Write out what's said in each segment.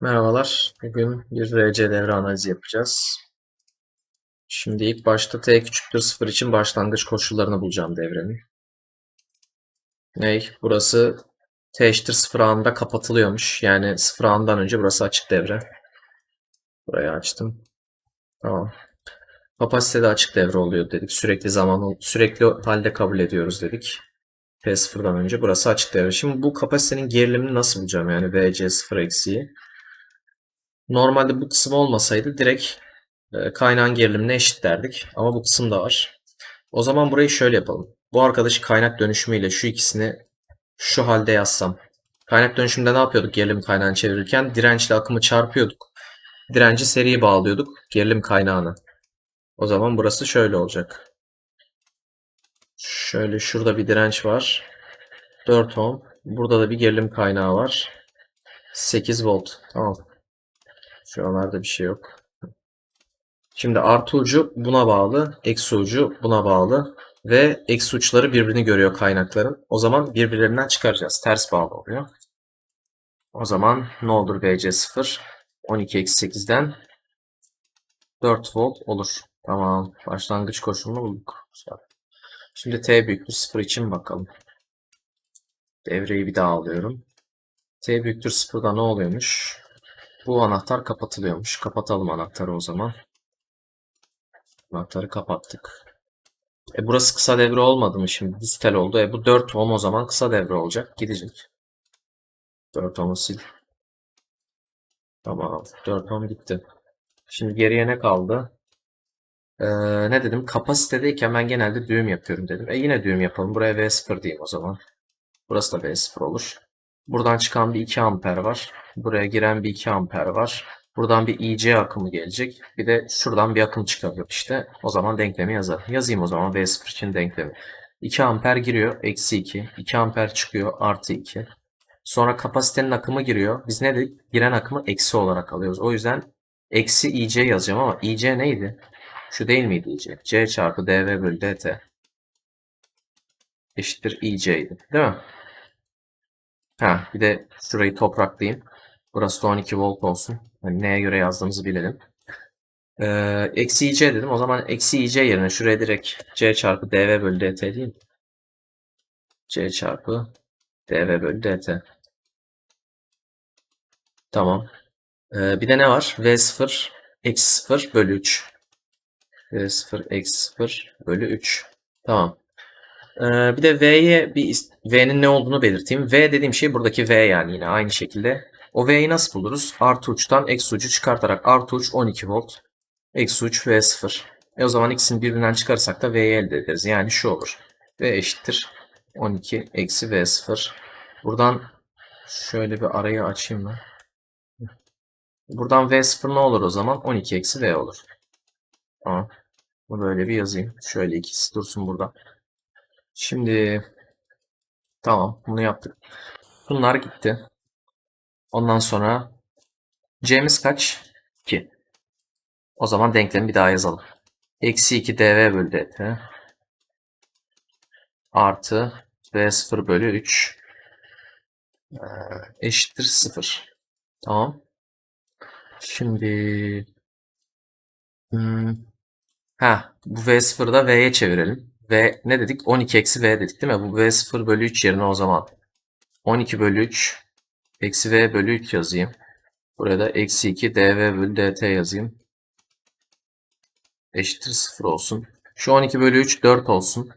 Merhabalar. Bugün bir RC devre analizi yapacağız. Şimdi ilk başta t küçüktür 0 için başlangıç koşullarını bulacağım devrenin. Ney? Burası t eşittir 0 anında kapatılıyormuş. Yani 0 anından önce burası açık devre. Burayı açtım. Tamam. Kapasitede açık devre oluyor dedik. Sürekli zaman sürekli halde kabul ediyoruz dedik. P0'dan önce burası açık devre. Şimdi bu kapasitenin gerilimini nasıl bulacağım? Yani VC0 eksiği. Normalde bu kısım olmasaydı direkt e, kaynağın gerilimine eşit derdik. Ama bu kısım da var. O zaman burayı şöyle yapalım. Bu arkadaşı kaynak dönüşümüyle şu ikisini şu halde yazsam. Kaynak dönüşümde ne yapıyorduk gerilim kaynağını çevirirken? Dirençle akımı çarpıyorduk. Direnci seriye bağlıyorduk gerilim kaynağına. O zaman burası şöyle olacak. Şöyle şurada bir direnç var. 4 ohm. Burada da bir gerilim kaynağı var. 8 volt. Tamam. Şuralarda bir şey yok. Şimdi artı ucu buna bağlı, eksi ucu buna bağlı ve eksi uçları birbirini görüyor kaynakların. O zaman birbirlerinden çıkaracağız. Ters bağlı oluyor. O zaman ne olur VC0? 12 eksi 8'den 4 volt olur. Tamam. Başlangıç koşulunu bulduk. Şimdi T büyüktür 0 için bakalım. Devreyi bir daha alıyorum. T büyüktür 0'da ne oluyormuş? Bu anahtar kapatılıyormuş. Kapatalım anahtarı o zaman. Anahtarı kapattık. E burası kısa devre olmadı mı şimdi? Düz tel oldu. E bu 4 ohm o zaman kısa devre olacak. Gidecek. 4 ohm'u sil. Tamam. 4 ohm gitti. Şimdi geriye ne kaldı? Ee, ne dedim? Kapasitedeyken ben genelde düğüm yapıyorum dedim. E yine düğüm yapalım. Buraya V0 diyeyim o zaman. Burası da V0 olur. Buradan çıkan bir 2 amper var. Buraya giren bir 2 amper var. Buradan bir IC akımı gelecek. Bir de şuradan bir akım çıkıyor işte. O zaman denklemi yazar. Yazayım o zaman V0 için denklemi. 2 amper giriyor. Eksi 2. 2 amper çıkıyor. Artı 2. Sonra kapasitenin akımı giriyor. Biz ne dedik? Giren akımı eksi olarak alıyoruz. O yüzden eksi IC yazacağım ama IC neydi? Şu değil miydi IC? C çarpı dV bölü dt eşittir IC'ydi. Değil mi? Ha, bir de şurayı topraklayayım. Burası da 12 volt olsun. Hani neye göre yazdığımızı bilelim. Ee, eksi ic dedim. O zaman eksi ic yerine şuraya direkt c çarpı dv bölü dt mi? c çarpı dv bölü dt. Tamam. Ee, bir de ne var? v0 eksi 0 bölü 3. v0 eksi 0 bölü 3. Tamam. Ee, bir de V'ye bir V'nin ne olduğunu belirteyim. V dediğim şey buradaki V yani yine aynı şekilde. O V'yi nasıl buluruz? Artı uçtan eksi ucu çıkartarak artı uç 12 volt. Eksi uç V0. E o zaman ikisini birbirinden çıkarsak da V'yi elde ederiz. Yani şu olur. V eşittir 12 eksi V0. Buradan şöyle bir arayı açayım ben. Buradan V0 ne olur o zaman? 12 eksi V olur. Tamam. Bunu böyle bir yazayım. Şöyle ikisi dursun burada. Şimdi tamam bunu yaptık. Bunlar gitti. Ondan sonra C'miz kaç? 2. O zaman denklemi bir daha yazalım. Eksi 2 dv bölü dt artı v0 bölü 3 ee, eşittir 0. Tamam. Şimdi hmm, ha bu v0'ı da v'ye çevirelim. V ne dedik? 12 eksi V dedik değil mi? Bu V0 bölü 3 yerine o zaman 12 bölü 3 eksi V bölü 3 yazayım. Buraya da eksi 2 dV bölü dt yazayım. Eşittir 0 olsun. Şu 12 bölü 3 4 olsun.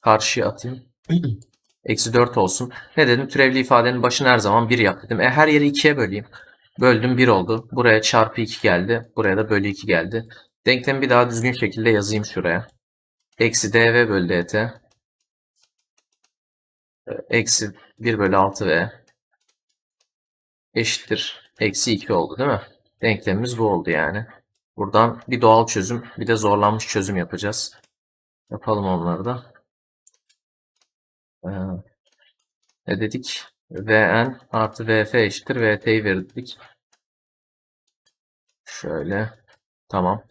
Karşıya atayım. Eksi 4 olsun. Ne dedim? Türevli ifadenin başını her zaman 1 yap dedim. E her yeri 2'ye böleyim. Böldüm 1 oldu. Buraya çarpı 2 geldi. Buraya da bölü 2 geldi. Denklemi bir daha düzgün şekilde yazayım şuraya. Eksi dv bölü dt. Eksi 1 bölü 6v. Eşittir. Eksi 2 oldu değil mi? Denklemimiz bu oldu yani. Buradan bir doğal çözüm bir de zorlanmış çözüm yapacağız. Yapalım onları da. Ee, ne dedik? Vn artı Vf eşittir Vt'yi verdik. Şöyle. Tamam.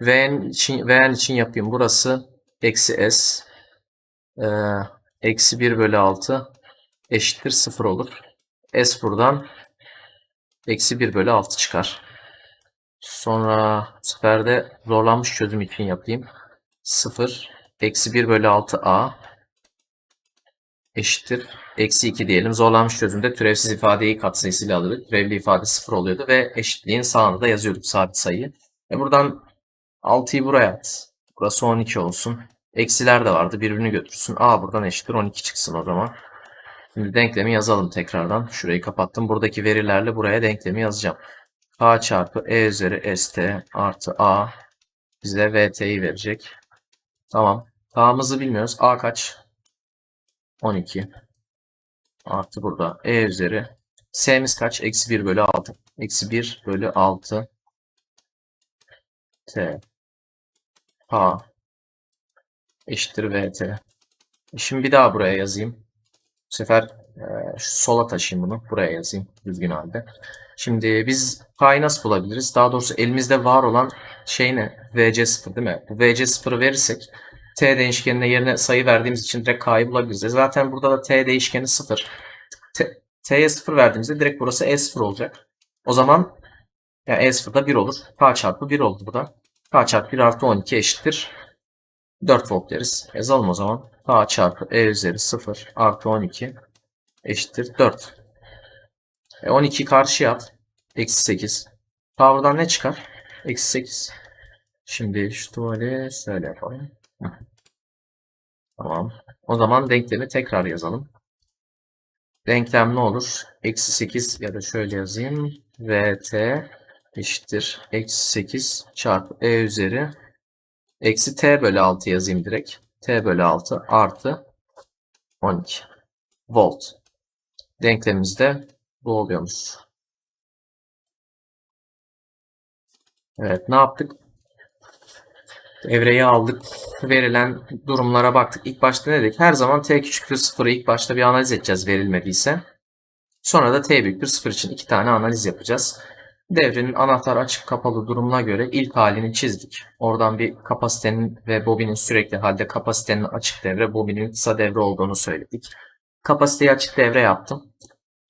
Vn için, Vn için yapayım. Burası eksi s e, eksi 1 bölü 6 eşittir 0 olur. S buradan Eksi 1 bölü 6 çıkar. Sonra bu sefer de zorlanmış çözüm için yapayım. 0 eksi 1 bölü 6a eşittir. Eksi 2 diyelim. Zorlanmış çözümde türevsiz ifadeyi katsayısıyla alıyorduk. Türevli ifade 0 oluyordu ve eşitliğin sağında da yazıyorduk sabit sayıyı. E buradan 6'yı buraya at. Burası 12 olsun. Eksiler de vardı. Birbirini götürsün. A buradan eşittir 12 çıksın o zaman. Şimdi denklemi yazalım tekrardan. Şurayı kapattım. Buradaki verilerle buraya denklemi yazacağım. K çarpı E üzeri ST artı A bize VT'yi verecek. Tamam. K'mızı bilmiyoruz. A kaç? 12. Artı burada E üzeri. S'miz kaç? Eksi 1 bölü 6. Eksi 1 bölü 6. T. K. Eşittir VT. Şimdi bir daha buraya yazayım. Bu sefer e, sola taşıyayım bunu. Buraya yazayım düzgün halde. Şimdi biz K'yı nasıl bulabiliriz? Daha doğrusu elimizde var olan şey ne? VC0 değil mi? Bu VC0'ı verirsek T değişkenine yerine sayı verdiğimiz için direkt K'yı bulabiliriz. E Zaten burada da T değişkeni 0. T- T'ye 0 verdiğimizde direkt burası E0 olacak. O zaman yani E0'da 1 olur. K çarpı 1 oldu bu da. K çarpı 1 artı 12 eşittir. 4 volt deriz. Yazalım o zaman. K çarpı E üzeri 0 artı 12 eşittir 4. E 12'yi karşıya at. Eksi 8. K buradan ne çıkar? Eksi 8. Şimdi şu tuvali şöyle yapalım. Tamam. O zaman denklemi tekrar yazalım. Denklem ne olur? Eksi 8 ya da şöyle yazayım. VT eşittir. Eksi 8 çarpı E üzeri Eksi t bölü 6 yazayım direkt. t bölü 6 artı 12 volt. Denklemimizde bu oluyormuş. Evet ne yaptık? Devreyi aldık. Verilen durumlara baktık. İlk başta ne dedik? Her zaman t küçüktür 0'ı ilk başta bir analiz edeceğiz verilmediyse. Sonra da t büyüktür 0 için iki tane analiz yapacağız. Devrenin anahtar açık kapalı durumuna göre ilk halini çizdik. Oradan bir kapasitenin ve bobinin sürekli halde kapasitenin açık devre, bobinin kısa devre olduğunu söyledik. Kapasiteyi açık devre yaptım.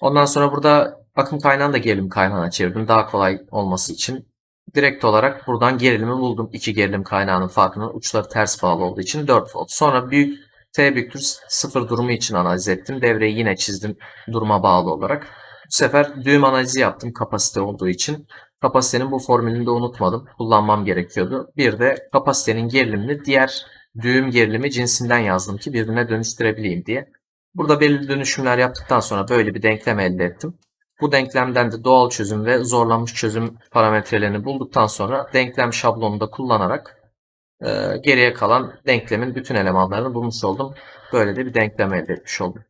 Ondan sonra burada akım kaynağını da gerilim kaynağına çevirdim. Daha kolay olması için. Direkt olarak buradan gerilimi buldum. İki gerilim kaynağının farkının uçları ters bağlı olduğu için 4 volt. Sonra büyük T büyüktür 0 durumu için analiz ettim. Devreyi yine çizdim duruma bağlı olarak. Bu sefer düğüm analizi yaptım kapasite olduğu için. Kapasitenin bu formülünü de unutmadım. Kullanmam gerekiyordu. Bir de kapasitenin gerilimini diğer düğüm gerilimi cinsinden yazdım ki birbirine dönüştürebileyim diye. Burada belirli dönüşümler yaptıktan sonra böyle bir denklem elde ettim. Bu denklemden de doğal çözüm ve zorlanmış çözüm parametrelerini bulduktan sonra denklem şablonunu da kullanarak e, geriye kalan denklemin bütün elemanlarını bulmuş oldum. Böyle de bir denklem elde etmiş oldum.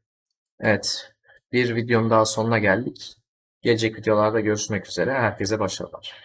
Evet, bir videonun daha sonuna geldik. Gelecek videolarda görüşmek üzere. Herkese başarılar.